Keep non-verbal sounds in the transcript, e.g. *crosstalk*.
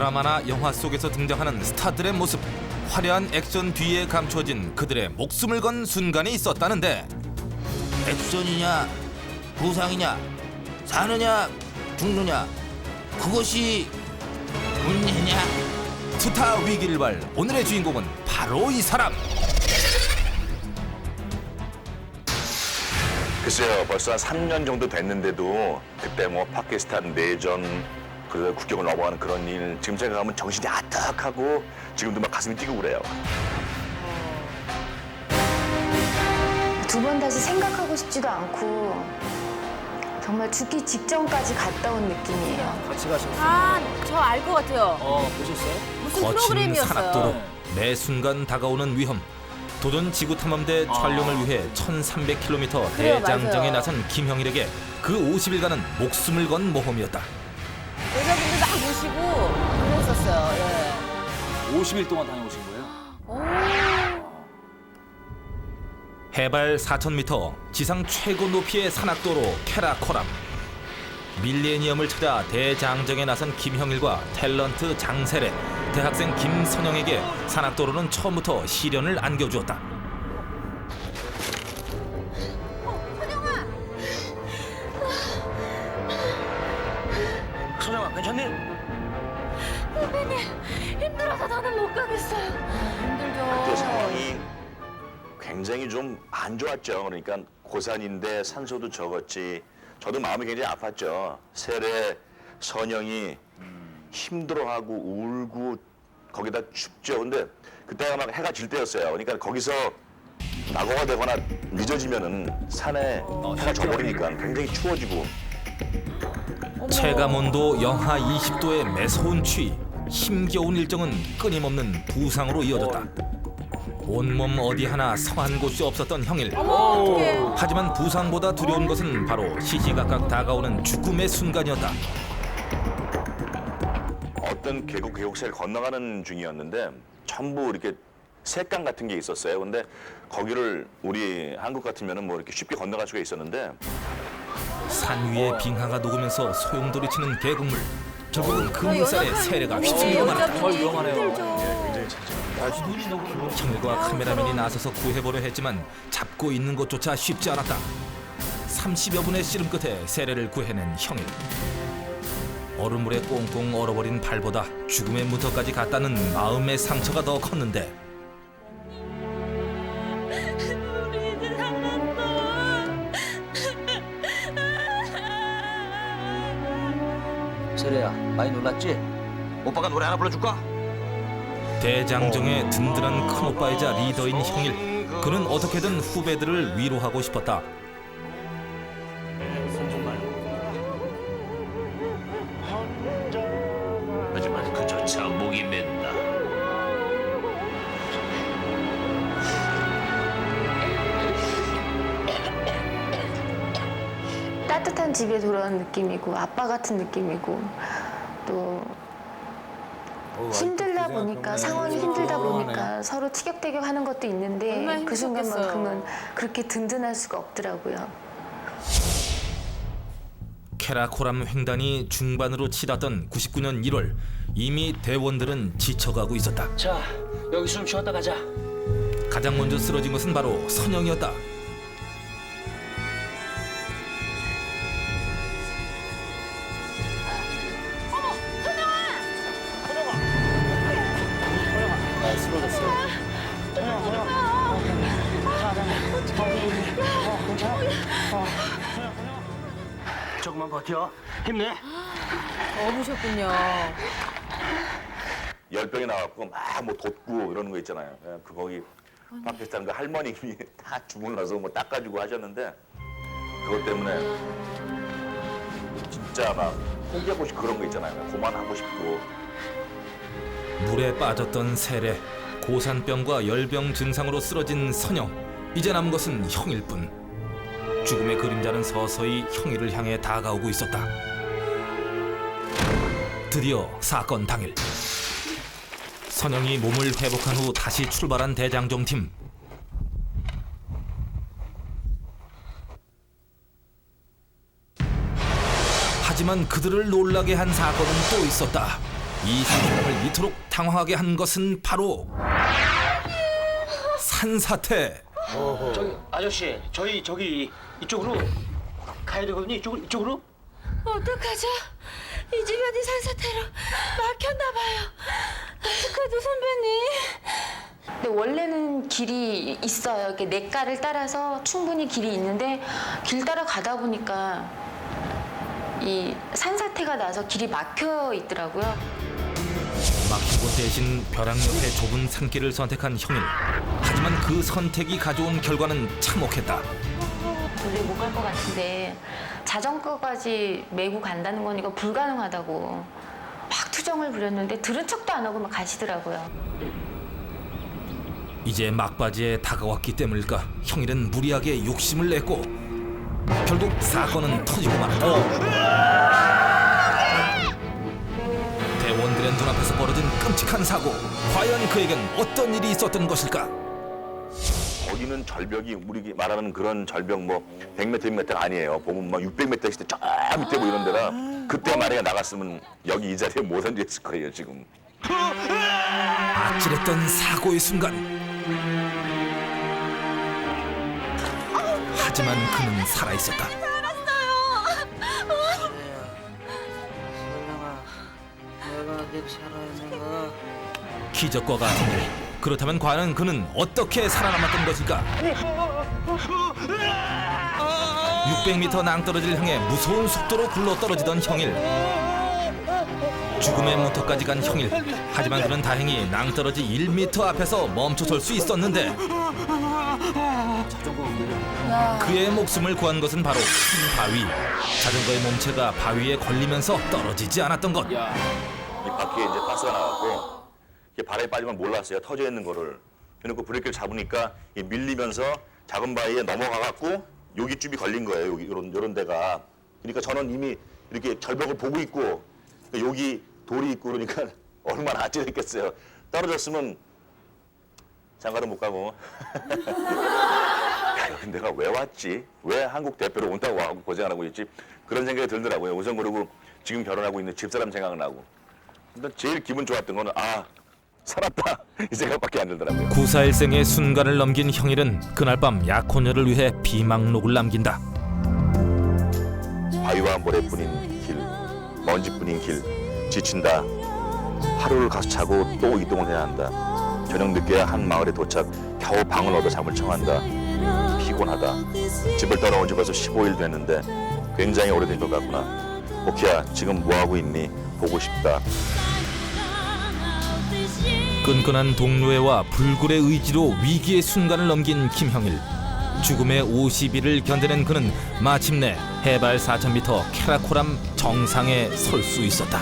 드라마나 영화 속에서 등장하는 스타들의 모습. 화려한 액션 뒤에 감춰진 그들의 목숨을 건 순간이 있었다는데. 액션이냐 부상이냐 사느냐 죽느냐 그것이 문제냐? 투타 위기일발 오늘의 주인공은 바로 이 사람. 글쎄요, 벌써 한 3년 정도 됐는데도 그때 뭐 파키스탄 내전 그 국경을 넘어가는 그런 일 지금 생각하면 정신이 아득하고 지금도 막 가슴이 뛰고 그래요. 두 번 다시 생각하고 싶지도 않고 정말 죽기 직전까지 갔다 온 느낌이에요. 같이 가셨어요? 아, 저 알 것 같아요. 어, 보셨어요? 무슨 거친 프로그램이었어요? 산악도로 네. 매 순간 다가오는 위험 도전 지구 탐험대 아. 촬영을 위해 1300km 그래요, 대장정에 맞아요. 나선 김형일에게 그 50일간은 목숨을 건 모험이었다 모시고 그랬었어요. 예. 50일 동안 다녀오신 거예요? 오, 해발 4,000m 지상 최고 높이의 산악도로 케라코람 밀레니엄을 찾아 대장정에 나선 김형일과 탤런트 장세례 대학생 김선영에게 산악도로는 처음부터 시련을 안겨주었다 선영아 괜찮니? 힘들어서 더는 못 가겠어요. 그때 힘들죠. 상황이 굉장히 좀 안 좋았죠. 그러니까 고산인데 산소도 적었지. 저도 마음이 굉장히 아팠죠. 세례 선영이 힘들어하고 울고 거기다 춥죠. 근데 그때가 막 해가 질 때였어요. 그러니까 거기서 낙오가 되거나 늦어지면은 산에 해가 져버리니까 굉장히 추워지고 체감 온도 영하 20도의 매서운 추위 힘겨운 일정은 끊임없는 부상으로 이어졌다 온몸 어디 하나 성한 곳이 없었던 형일. 하지만 부상보다 두려운 것은 바로 시시각각 다가오는 죽음의 순간이었다 어떤 계곡 계곡새를 건너가는 중이었는데 전부 이렇게 색강 같은 게 있었어요. 근데 거기를 우리 한국 같으면은 뭐 이렇게 쉽게 건너갈 수가 있었는데 산 위에 빙하가 녹으면서 소용돌이치는 계곡물 결국은 그 아, 물살에 여자분이 세례가. 휩쓸리고 말았다 정말 위험하네요. 형일과 카메라맨이 나서서 구해보려 했지만 잡고 있는 것조차 쉽지 않았다 30여 분의 씨름 끝에 세례를 구해낸 형일 얼음물에 꽁꽁 얼어버린 발보다 죽음의 문턱까지 갔다는 마음의 상처가 더 컸는데 세례야 많이 놀랐지? 오빠가 노래 하나 불러줄까? 대장정의 든든한 큰오빠이자 리더인 형일 그는 어떻게든 후배들을 위로하고 싶었다 따뜻한 집에 돌아온 느낌이고 아빠 같은 느낌이고 또 힘들다 보니까 상황이 힘들다 보니까 서로 티격태격 하는 것도 있는데 그. 순간만큼은 그렇게 든든할 수가 없더라고요. 케라코람 횡단이 중반으로 치닫던 99년 1월 이미 대원들은 지쳐가고 있었다 자 여기 좀 쉬었다 가자 가장 먼저 쓰러진 것은 바로 선영이었다. 조금만 버텨 힘내 어부셨군요. 열병이 나왔고 막 뭐 돋고 이러는 거 있잖아요. 예, 그 거기 파키스탄 그 할머님이 다 주문 나서 뭐 닦아주고 하셨는데 그것 때문에 진짜 막 포기하고 싶고 그런 거 있잖아요. 그만하고 싶고 물에 빠졌던 세례, 고산병과 열병 증상으로 쓰러진 선영. 이제 남은 것은 형일 뿐. 죽음의 그림자는 서서히 형일을 향해 다가오고 있었다. 드디어 사건 당일. 선영이 몸을 회복한 후 다시 출발한 대장정 팀. 하지만 그들을 놀라게 한 사건은 또 있었다. 이 사람을 이토록 당황하게 한 것은 바로 산사태. 저기 아저씨, 저희 저기 이쪽으로 가야 되거든요. 이쪽으로 이쪽으로. 어떡하죠? 이 집이 어디 산사태로 막혔나 봐요. 어떡하죠, 선배님? 근데 원래는 길이 있어요. 이렇게 냇가를 따라서 충분히 길이 있는데 길 따라 가다 보니까 이 산사태가 나서 길이 막혀 있더라고요. 막힌 곳 대신 벼랑 옆에 좁은 산길을 선택한 형일. 하지만 그 선택이 가져온 결과는 참혹했다. 도저히 못 갈 것 같은데 자전거까지 메고 간다는 거니까 불가능하다고 막 투정을 부렸는데 들은 척도 안 하고 막 가시더라고요. 이제 막바지에 다가왔기 때문일까 형일은 무리하게 욕심을 냈고 결국 사건은 터지고 말았다. 대원들의 눈앞에서 벌어진 끔찍한 사고. 과연 그에겐 어떤 일이 있었던 것일까? 거기는 절벽이 우리 말하는 그런 절벽 뭐 100m, 200m 아니에요. 보면 막 600m 있을 때저 밑에 뭐 이런 데라 그때 만약에 나갔으면 여기 이 자리에 못 앉아있을 거예요 지금. 아찔했던 사고의 순간. 하지만 그는 살아 있었다. 내가 괜찮아 내가 기적과 같은 일. 그렇다면 과연 그는 어떻게 살아남았던 것일까? 600m 낭떠러지를 향해 무서운 속도로 굴러 떨어지던 형일. 죽음의 문턱까지 간 형일. 하지만 그는 다행히 낭떠러지 1m 앞에서 멈춰설 수 있었는데. 그의 목숨을 구한 것은 바로 큰 바위. 자전거의 몸체가 바위에 걸리면서 떨어지지 않았던 것. 야, 이 바퀴에 이제 나갖고 이게 바람에 빠지면 몰랐어요 터져 있는 거를. 그래놓고 브레이크를 잡으니까 이 밀리면서 작은 바위에 넘어가갖고 여기 줍이 걸린 거예요. 여기 이런 이런 데가. 그러니까 저는 이미 이렇게 절벽을 보고 있고 여기 돌이 있고 그러니까 *laughs* 얼마나 아찔했겠어요. 떨어졌으면 장가도 못 가고. *laughs* 야, 내가 왜 왔지? 왜 한국 대표로 온다고 하고 고생을 하고 있지? 그런 생각이 들더라고요. 우선 그리고 지금 결혼하고 있는 집사람 생각나고. 근데 제일 기분 좋았던 거는 아 살았다 *laughs* 이 생각밖에 안 들더라고요. 구사 일생의 순간을 넘긴 형일은 그날 밤 약혼녀를 위해 비망록을 남긴다. 바위와 모래 뿐인 길, 먼지 뿐인 길, 지친다. 하루를 가서 자고 또 이동을 해야 한다. 저녁 늦게 한 마을에 도착, 겨우 방을 얻어 잠을 청한다. 피곤하다. 집을 떠나온 지 벌써 15일 됐는데 굉장히 오래된 것 같구나. 오키야, 지금 뭐 하고 있니? 보고 싶다. 끈끈한 동료애와 불굴의 의지로 위기의 순간을 넘긴 김형일. 죽음의 50일을 견뎌낸 그는 마침내 해발 4,000m 케라코람 정상에 설 수 있었다.